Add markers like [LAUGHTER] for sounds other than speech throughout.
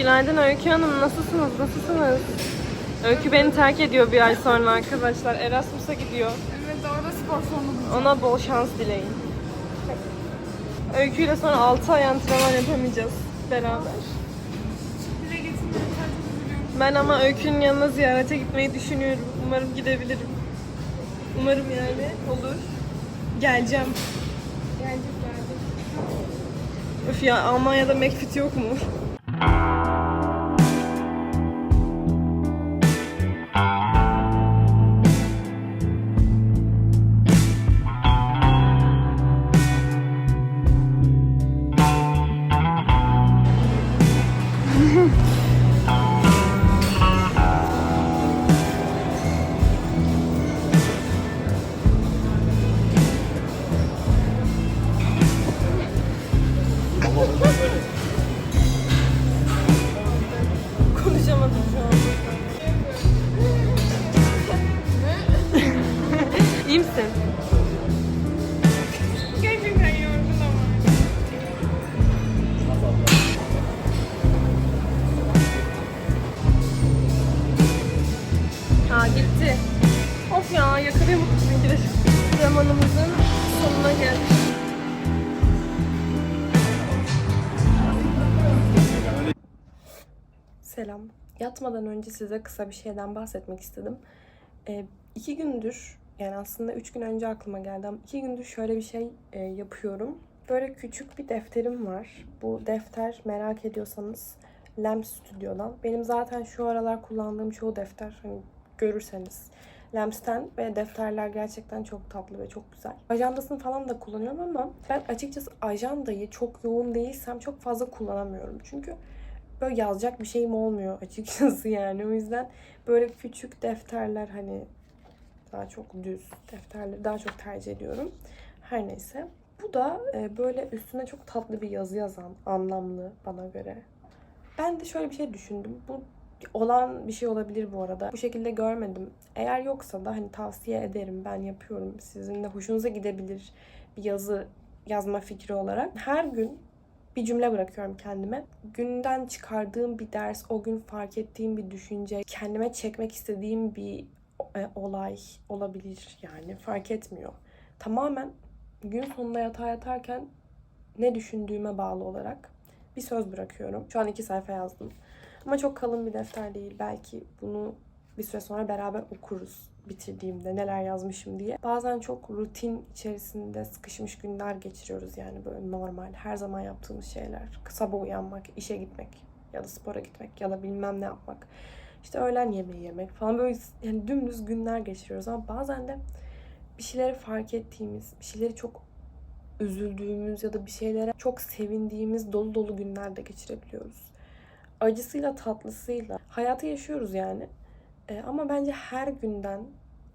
Günaydın Öykü Hanım. Nasılsınız? Nasılsınız? Öykü beni terk ediyor bir ay sonra arkadaşlar. Erasmus'a gidiyor. Evet orada spor salonu Ona bol şans dileyin. Öykü ile sonra 6 ay antrenman yapamayacağız beraber. Ben ama Öykü'nün yanına ziyarete gitmeyi düşünüyorum. Umarım gidebilirim. Umarım yani olur. Geleceğim. Gelecek. Öf ya Almanya'da McFit yok mu? Misin? Gerçekten yorgun ama. Aa gitti. Of ya yakalayamadık bizimkiler. Zamanımızın sonuna geldik. Selam. Yatmadan önce size kısa bir şeyden bahsetmek istedim. Ee, iki gündür, yani aslında üç gün önce aklıma geldi ama iki gündür şöyle bir şey e, yapıyorum. Böyle küçük bir defterim var. Bu defter merak ediyorsanız Lem Stüdyo'dan. Benim zaten şu aralar kullandığım çoğu defter hani görürseniz Lems'ten ve defterler gerçekten çok tatlı ve çok güzel. Ajandasını falan da kullanıyorum ama ben açıkçası ajandayı çok yoğun değilsem çok fazla kullanamıyorum. Çünkü böyle yazacak bir şeyim olmuyor açıkçası yani. O yüzden böyle küçük defterler hani daha çok düz defterleri daha çok tercih ediyorum. Her neyse. Bu da e, böyle üstüne çok tatlı bir yazı yazan, anlamlı bana göre. Ben de şöyle bir şey düşündüm. Bu olan bir şey olabilir bu arada. Bu şekilde görmedim. Eğer yoksa da hani tavsiye ederim. Ben yapıyorum. Sizin de hoşunuza gidebilir bir yazı yazma fikri olarak. Her gün bir cümle bırakıyorum kendime. Günden çıkardığım bir ders, o gün fark ettiğim bir düşünce, kendime çekmek istediğim bir e, olay olabilir yani fark etmiyor. Tamamen gün sonunda yatağa yatarken ne düşündüğüme bağlı olarak bir söz bırakıyorum. Şu an iki sayfa yazdım. Ama çok kalın bir defter değil. Belki bunu bir süre sonra beraber okuruz bitirdiğimde neler yazmışım diye. Bazen çok rutin içerisinde sıkışmış günler geçiriyoruz yani böyle normal her zaman yaptığımız şeyler. Sabah uyanmak, işe gitmek ya da spora gitmek ya da bilmem ne yapmak. İşte öğlen yemeği yemek falan böyle yani dümdüz günler geçiriyoruz ama bazen de bir şeyleri fark ettiğimiz, bir şeyleri çok üzüldüğümüz ya da bir şeylere çok sevindiğimiz dolu dolu günler de geçirebiliyoruz. Acısıyla tatlısıyla hayatı yaşıyoruz yani. E, ama bence her günden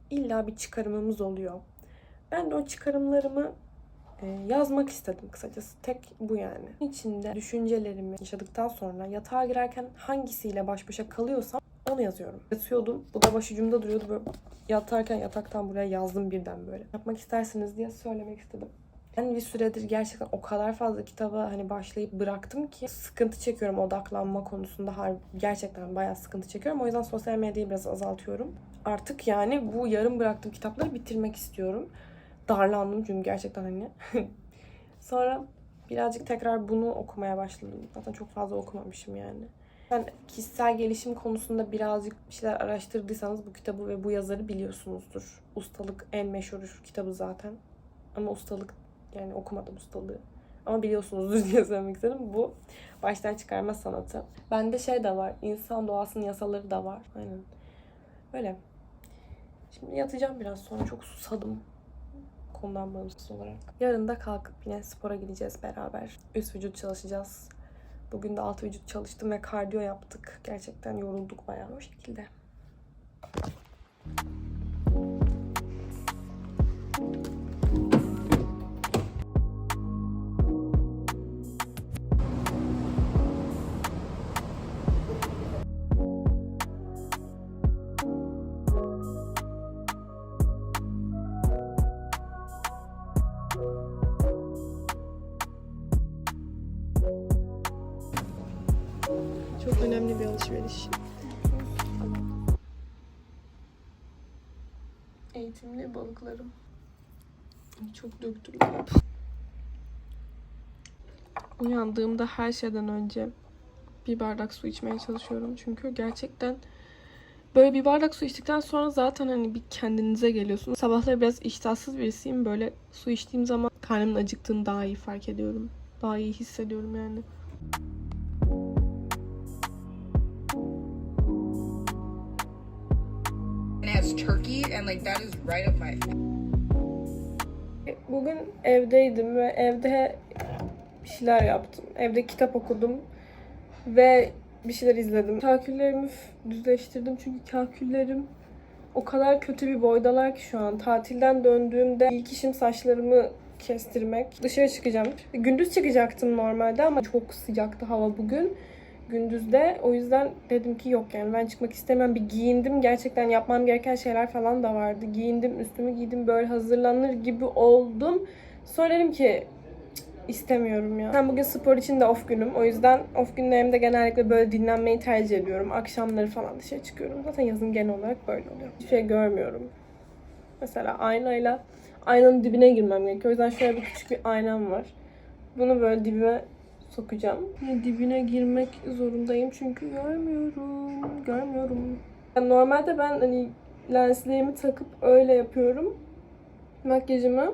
illa bir çıkarımımız oluyor. Ben de o çıkarımlarımı e, yazmak istedim kısacası. Tek bu yani. İçinde düşüncelerimi yaşadıktan sonra yatağa girerken hangisiyle baş başa kalıyorsam onu yazıyorum. Yatıyordum. Bu da başucumda duruyordu. Böyle yatarken yataktan buraya yazdım birden böyle. Yapmak istersiniz diye söylemek istedim. Ben bir süredir gerçekten o kadar fazla kitaba hani başlayıp bıraktım ki sıkıntı çekiyorum odaklanma konusunda. Gerçekten bayağı sıkıntı çekiyorum. O yüzden sosyal medyayı biraz azaltıyorum. Artık yani bu yarım bıraktığım kitapları bitirmek istiyorum. Darlandım çünkü gerçekten hani. [LAUGHS] Sonra birazcık tekrar bunu okumaya başladım. Zaten çok fazla okumamışım yani. Ben kişisel gelişim konusunda birazcık bir şeyler araştırdıysanız bu kitabı ve bu yazarı biliyorsunuzdur. Ustalık en meşhur kitabı zaten. Ama ustalık yani okumadım ustalığı. Ama biliyorsunuzdur [LAUGHS] diye söylemek istedim. Bu baştan çıkarma sanatı. Bende şey de var. insan doğasının yasaları da var. Aynen. Öyle. Şimdi yatacağım biraz sonra. Çok susadım. Konudan bağımsız olarak. Yarın da kalkıp yine spora gideceğiz beraber. Üst vücut çalışacağız. Bugün de alt vücut çalıştım ve kardiyo yaptık. Gerçekten yorulduk bayağı o şekilde. Eğitimli balıklarım. Çok döktüm. Uyandığımda her şeyden önce bir bardak su içmeye çalışıyorum. Çünkü gerçekten böyle bir bardak su içtikten sonra zaten hani bir kendinize geliyorsunuz. Sabahları biraz iştahsız birisiyim. Böyle su içtiğim zaman karnımın acıktığını daha iyi fark ediyorum. Daha iyi hissediyorum yani. and turkey and like that is right up my Bugün evdeydim ve evde bir şeyler yaptım. Evde kitap okudum ve bir şeyler izledim. Kaküllerimi f- düzleştirdim çünkü kaküllerim o kadar kötü bir boydalar ki şu an. Tatilden döndüğümde ilk işim saçlarımı kestirmek. Dışarı çıkacağım. Gündüz çıkacaktım normalde ama çok sıcaktı hava bugün. Gündüzde. O yüzden dedim ki yok yani ben çıkmak istemem. Bir giyindim. Gerçekten yapmam gereken şeyler falan da vardı. Giyindim, üstümü giydim. Böyle hazırlanır gibi oldum. Sonra dedim ki "Cık, istemiyorum ya. Ben bugün spor için de off günüm. O yüzden off günlerimde genellikle böyle dinlenmeyi tercih ediyorum. Akşamları falan dışarı çıkıyorum. Zaten yazın genel olarak böyle oluyor. Hiçbir şey görmüyorum. Mesela aynayla aynanın dibine girmem gerekiyor. O yüzden şöyle bir küçük bir aynam var. Bunu böyle dibime sokacağım. Yine dibine girmek zorundayım çünkü görmüyorum. Görmüyorum. Yani normalde ben hani lenslerimi takıp öyle yapıyorum makyajımı.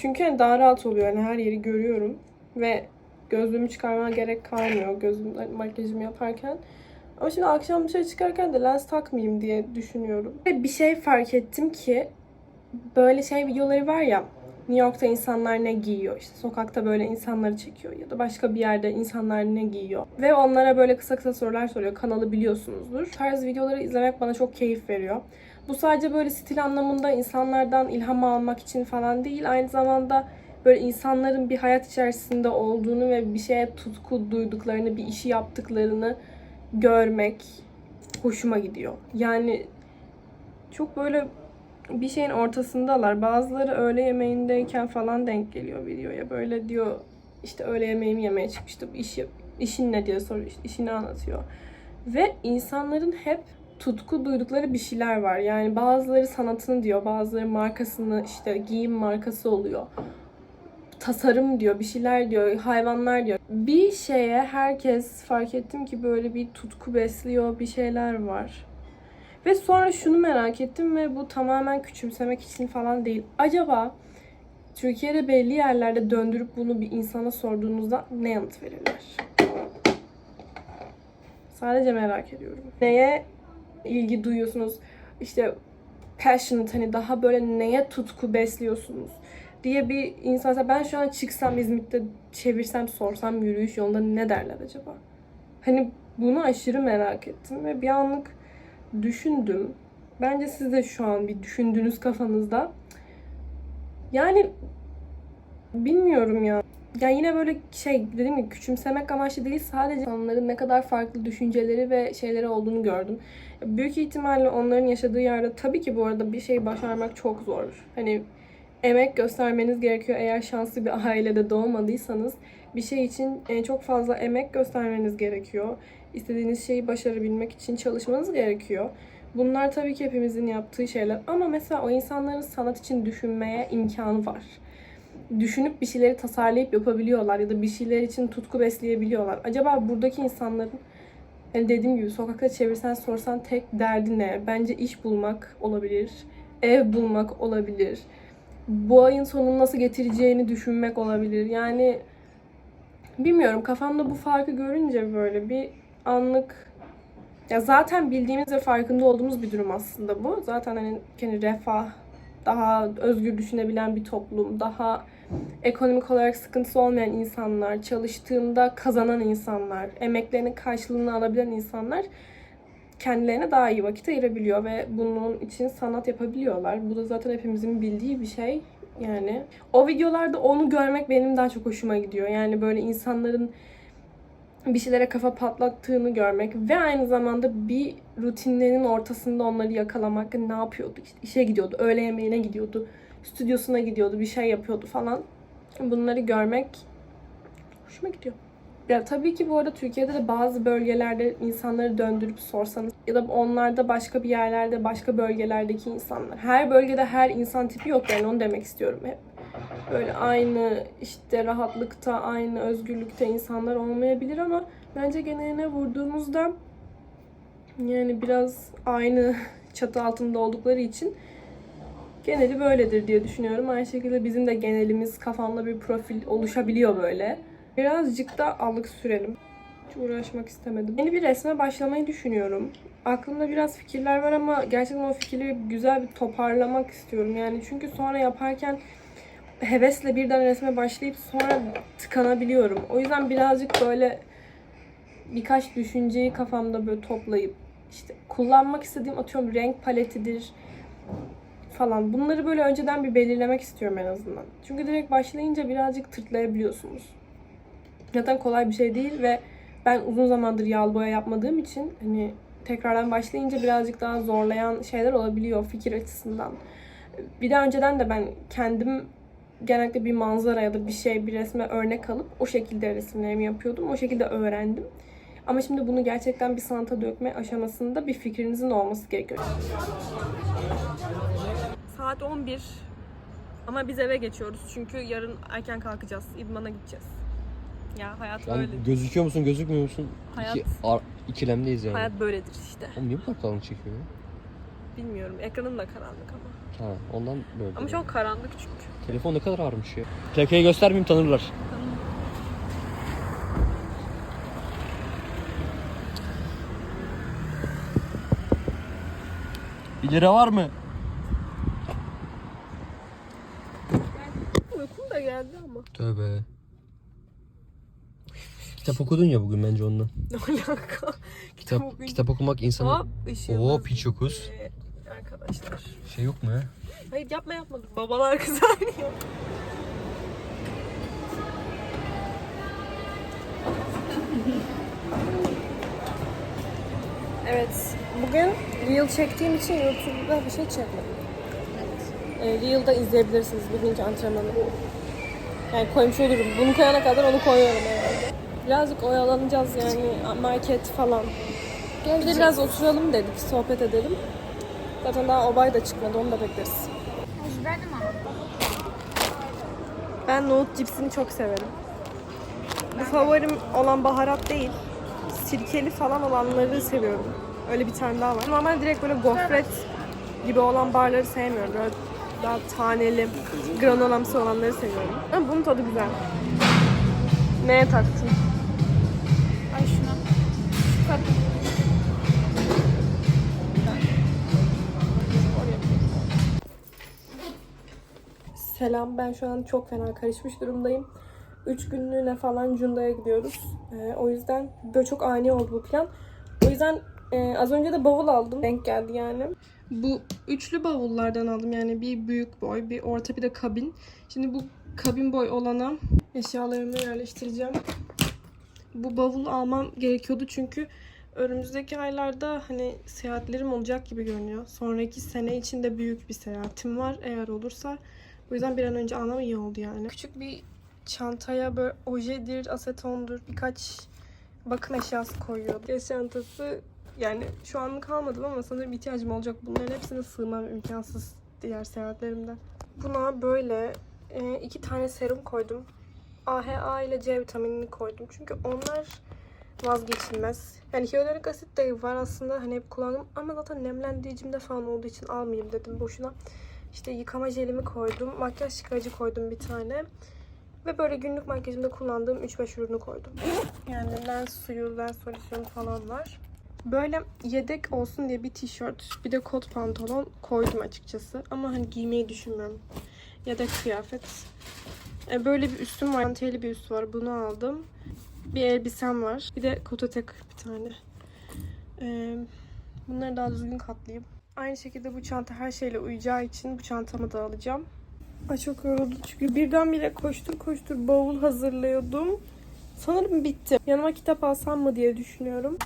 Çünkü hani daha rahat oluyor. Yani her yeri görüyorum. Ve gözlüğümü çıkarmama gerek kalmıyor gözüm hani makyajımı yaparken. Ama şimdi akşam dışarı çıkarken de lens takmayayım diye düşünüyorum. Ve bir şey fark ettim ki böyle şey videoları var ya New York'ta insanlar ne giyiyor işte sokakta böyle insanları çekiyor ya da başka bir yerde insanlar ne giyiyor ve onlara böyle kısa kısa sorular soruyor kanalı biliyorsunuzdur. Bu tarz videoları izlemek bana çok keyif veriyor. Bu sadece böyle stil anlamında insanlardan ilham almak için falan değil aynı zamanda böyle insanların bir hayat içerisinde olduğunu ve bir şeye tutku duyduklarını, bir işi yaptıklarını görmek hoşuma gidiyor. Yani çok böyle bir şeyin ortasındalar. Bazıları öğle yemeğindeyken falan denk geliyor videoya. Böyle diyor işte öğle yemeğimi yemeye çıkmıştım. İş, işin ne diye soruyor. işini anlatıyor. Ve insanların hep tutku duydukları bir şeyler var. Yani bazıları sanatını diyor, bazıları markasını işte giyim markası oluyor. Tasarım diyor, bir şeyler diyor, hayvanlar diyor. Bir şeye herkes fark ettim ki böyle bir tutku besliyor, bir şeyler var. Ve sonra şunu merak ettim ve bu tamamen küçümsemek için falan değil. Acaba Türkiye'de belli yerlerde döndürüp bunu bir insana sorduğunuzda ne yanıt verirler? Sadece merak ediyorum. Neye ilgi duyuyorsunuz? İşte passionate hani daha böyle neye tutku besliyorsunuz diye bir insan ben şu an çıksam İzmit'te çevirsem sorsam yürüyüş yolunda ne derler acaba? Hani bunu aşırı merak ettim ve bir anlık düşündüm. Bence siz de şu an bir düşündüğünüz kafanızda. Yani bilmiyorum ya. Ya yine böyle şey dediğim gibi küçümsemek amaçlı değil sadece onların ne kadar farklı düşünceleri ve şeyleri olduğunu gördüm. Büyük ihtimalle onların yaşadığı yerde tabii ki bu arada bir şey başarmak çok zor. Hani emek göstermeniz gerekiyor eğer şanslı bir ailede doğmadıysanız bir şey için e, çok fazla emek göstermeniz gerekiyor. İstediğiniz şeyi başarabilmek için çalışmanız gerekiyor. Bunlar tabii ki hepimizin yaptığı şeyler ama mesela o insanların sanat için düşünmeye imkanı var. Düşünüp bir şeyleri tasarlayıp yapabiliyorlar ya da bir şeyler için tutku besleyebiliyorlar. Acaba buradaki insanların hani dediğim gibi sokakta çevirsen sorsan tek derdi ne? Bence iş bulmak olabilir. Ev bulmak olabilir. Bu ayın sonunu nasıl getireceğini düşünmek olabilir. Yani bilmiyorum kafamda bu farkı görünce böyle bir anlık ya zaten bildiğimiz ve farkında olduğumuz bir durum aslında bu. Zaten hani kendi refah, daha özgür düşünebilen bir toplum, daha ekonomik olarak sıkıntısı olmayan insanlar, çalıştığında kazanan insanlar, emeklerinin karşılığını alabilen insanlar kendilerine daha iyi vakit ayırabiliyor ve bunun için sanat yapabiliyorlar. Bu da zaten hepimizin bildiği bir şey. Yani o videolarda onu görmek benim daha çok hoşuma gidiyor. Yani böyle insanların bir şeylere kafa patlattığını görmek ve aynı zamanda bir rutinlerinin ortasında onları yakalamak. Ne yapıyordu? İşte işe gidiyordu, öğle yemeğine gidiyordu, stüdyosuna gidiyordu, bir şey yapıyordu falan. Bunları görmek hoşuma gidiyor. Ya tabii ki bu arada Türkiye'de de bazı bölgelerde insanları döndürüp sorsanız ya da onlarda başka bir yerlerde başka bölgelerdeki insanlar. Her bölgede her insan tipi yok yani onu demek istiyorum hep. Böyle aynı işte rahatlıkta, aynı özgürlükte insanlar olmayabilir ama bence geneline vurduğumuzda yani biraz aynı [LAUGHS] çatı altında oldukları için geneli böyledir diye düşünüyorum. Aynı şekilde bizim de genelimiz kafamda bir profil oluşabiliyor böyle. Birazcık da allık sürelim. Hiç uğraşmak istemedim. Yeni bir resme başlamayı düşünüyorum. Aklımda biraz fikirler var ama gerçekten o fikirleri güzel bir toparlamak istiyorum. Yani çünkü sonra yaparken hevesle birden resme başlayıp sonra tıkanabiliyorum. O yüzden birazcık böyle birkaç düşünceyi kafamda böyle toplayıp işte kullanmak istediğim atıyorum renk paletidir falan. Bunları böyle önceden bir belirlemek istiyorum en azından. Çünkü direkt başlayınca birazcık tırtlayabiliyorsunuz. Zaten kolay bir şey değil ve ben uzun zamandır yağlı boya yapmadığım için hani tekrardan başlayınca birazcık daha zorlayan şeyler olabiliyor fikir açısından. Bir de önceden de ben kendim genellikle bir manzara ya da bir şey, bir resme örnek alıp o şekilde resimlerimi yapıyordum. O şekilde öğrendim. Ama şimdi bunu gerçekten bir sanata dökme aşamasında bir fikrinizin olması gerekiyor. Saat 11 ama biz eve geçiyoruz çünkü yarın erken kalkacağız. İdman'a gideceğiz. Ya hayat Yani böyle. gözüküyor musun gözükmüyor musun? Hayat- İki, ar- ikilemdeyiz yani. Hayat böyledir işte. Oğlum niye bu kadar karanlık çekiyor ya? Bilmiyorum. Ekranım da karanlık ama. Ha ondan böyle. Ama çok karanlık çünkü. Telefon ne kadar ağırmış ya. Plakayı göstermeyeyim tanırlar. Bir lira var mı? Uykum da geldi ama. Tövbe. Kitap okudun ya bugün bence ondan. Ne alaka? Kitap kitap okumak insanı... Hop ışığımız. Oo piç yokuz. Ee, Arkadaşlar. Şey yok mu ya? Hayır yapma yapma. Babalar kızarıyor. evet. Bugün Reel çektiğim için YouTube'da bir şey çekmedim. Evet. Reel'da izleyebilirsiniz birinci antrenmanı. Yani koymuş olurum. Bunu koyana kadar onu koyuyorum herhalde. Birazcık oyalanacağız yani market falan. Bir de biraz oturalım dedik, sohbet edelim. Zaten daha obay da çıkmadı, onu da bekleriz. Ama. Ben nohut cipsini çok severim. Bu favorim olan baharat değil. Sirkeli falan olanları seviyorum. Öyle bir tane daha var. Normal direkt böyle gofret gibi olan barları sevmiyorum. Böyle daha taneli, granolamsı olanları seviyorum. Ama bunun tadı güzel. Neye taktın? Selam, ben şu an çok fena karışmış durumdayım. Üç günlüğüne falan Cunda'ya gidiyoruz. Ee, o yüzden böyle çok ani oldu bu plan. O yüzden e, az önce de bavul aldım. Denk geldi yani. Bu üçlü bavullardan aldım. Yani bir büyük boy, bir orta bir de kabin. Şimdi bu kabin boy olana eşyalarımı yerleştireceğim. Bu bavulu almam gerekiyordu çünkü önümüzdeki aylarda hani seyahatlerim olacak gibi görünüyor. Sonraki sene içinde büyük bir seyahatim var eğer olursa. O yüzden bir an önce almam iyi oldu yani. Küçük bir çantaya böyle ojedir, asetondur, birkaç bakım eşyası koyuyordum. Gez çantası yani şu anlık kalmadım ama sanırım ihtiyacım olacak. Bunların hepsine sığmam imkansız diğer seyahatlerimde. Buna böyle e, iki tane serum koydum. AHA ile C vitaminini koydum. Çünkü onlar vazgeçilmez. Yani hyaluronik asit de var aslında hani hep kullandım ama zaten nemlendiricimde falan olduğu için almayayım dedim boşuna. İşte yıkama jelimi koydum. Makyaj çıkarıcı koydum bir tane. Ve böyle günlük makyajımda kullandığım 3-5 ürünü koydum. Yani lens suyu, lens solüsyonu falan var. Böyle yedek olsun diye bir tişört, bir de kot pantolon koydum açıkçası. Ama hani giymeyi düşünmüyorum. Yedek kıyafet. E, Böyle bir üstüm var. Antiyeli bir üst var. Bunu aldım. Bir elbisem var. Bir de kototek bir tane. E, Bunları daha düzgün katlayayım. Aynı şekilde bu çanta her şeyle uyacağı için bu çantamı da alacağım. Ay çok yoruldum çünkü birdenbire koştur koştur bavul hazırlıyordum. Sanırım bitti. Yanıma kitap alsam mı diye düşünüyorum.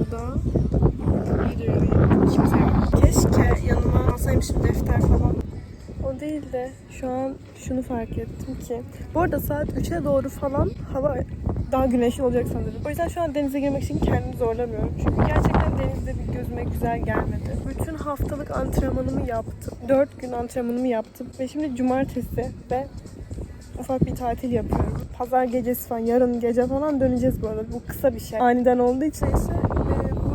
Burada. Keşke yanıma alsaymışım defter falan. O değil de şu an şunu fark ettim ki. Bu arada saat 3'e doğru falan hava daha güneşli olacak sanırım. O yüzden şu an denize girmek için kendimi zorlamıyorum. Çünkü gerçekten denizde bir gözüme güzel gelmedi. Bütün haftalık antrenmanımı yaptım. 4 gün antrenmanımı yaptım. Ve şimdi cumartesi ve ufak bir tatil yapıyorum. Pazar gecesi falan, yarın gece falan döneceğiz bu arada. Bu kısa bir şey. Aniden olduğu için ise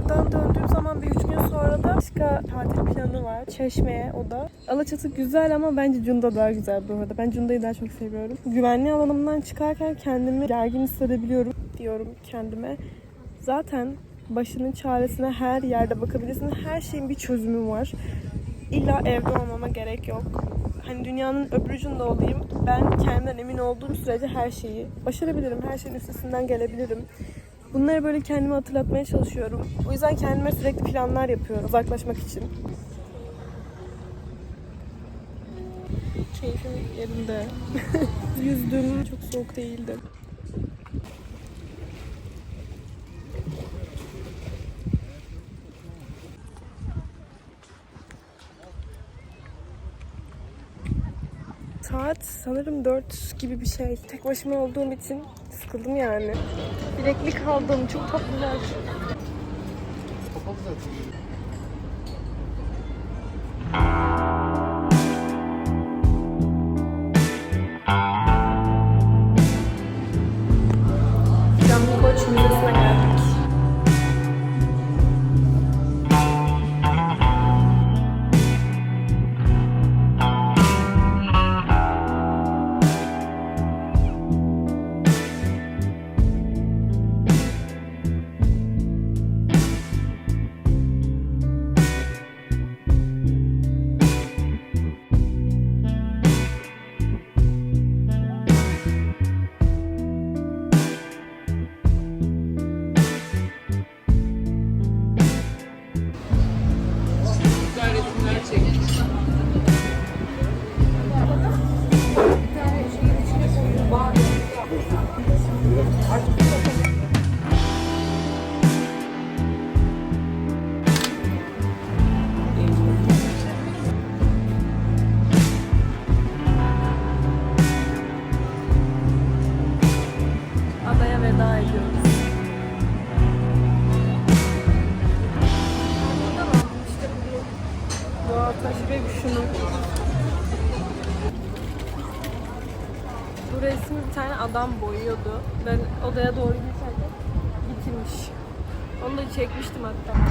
buradan döndüğüm zaman bir üç gün sonra da başka tatil planı var. Çeşme'ye o da. Alaçatı güzel ama bence Cunda daha güzel bu arada. Ben Cunda'yı daha çok seviyorum. Güvenli alanımdan çıkarken kendimi gergin hissedebiliyorum diyorum kendime. Zaten başının çaresine her yerde bakabilirsin. Her şeyin bir çözümü var. İlla evde olmama gerek yok. Hani dünyanın öbür ucunda olayım. Ben kendimden emin olduğum sürece her şeyi başarabilirim. Her şeyin üstesinden gelebilirim. Bunları böyle kendime hatırlatmaya çalışıyorum. O yüzden kendime sürekli planlar yapıyorum uzaklaşmak için. Keyfim yerinde. [LAUGHS] Yüzdüm. Çok soğuk değildi. Saat sanırım 4 gibi bir şey. Tek başıma olduğum için sıkıldım yani. Bileklik aldım. Çok tatlılar. Canlı odaya doğru giderken bitirmiş. Onu da çekmiştim hatta.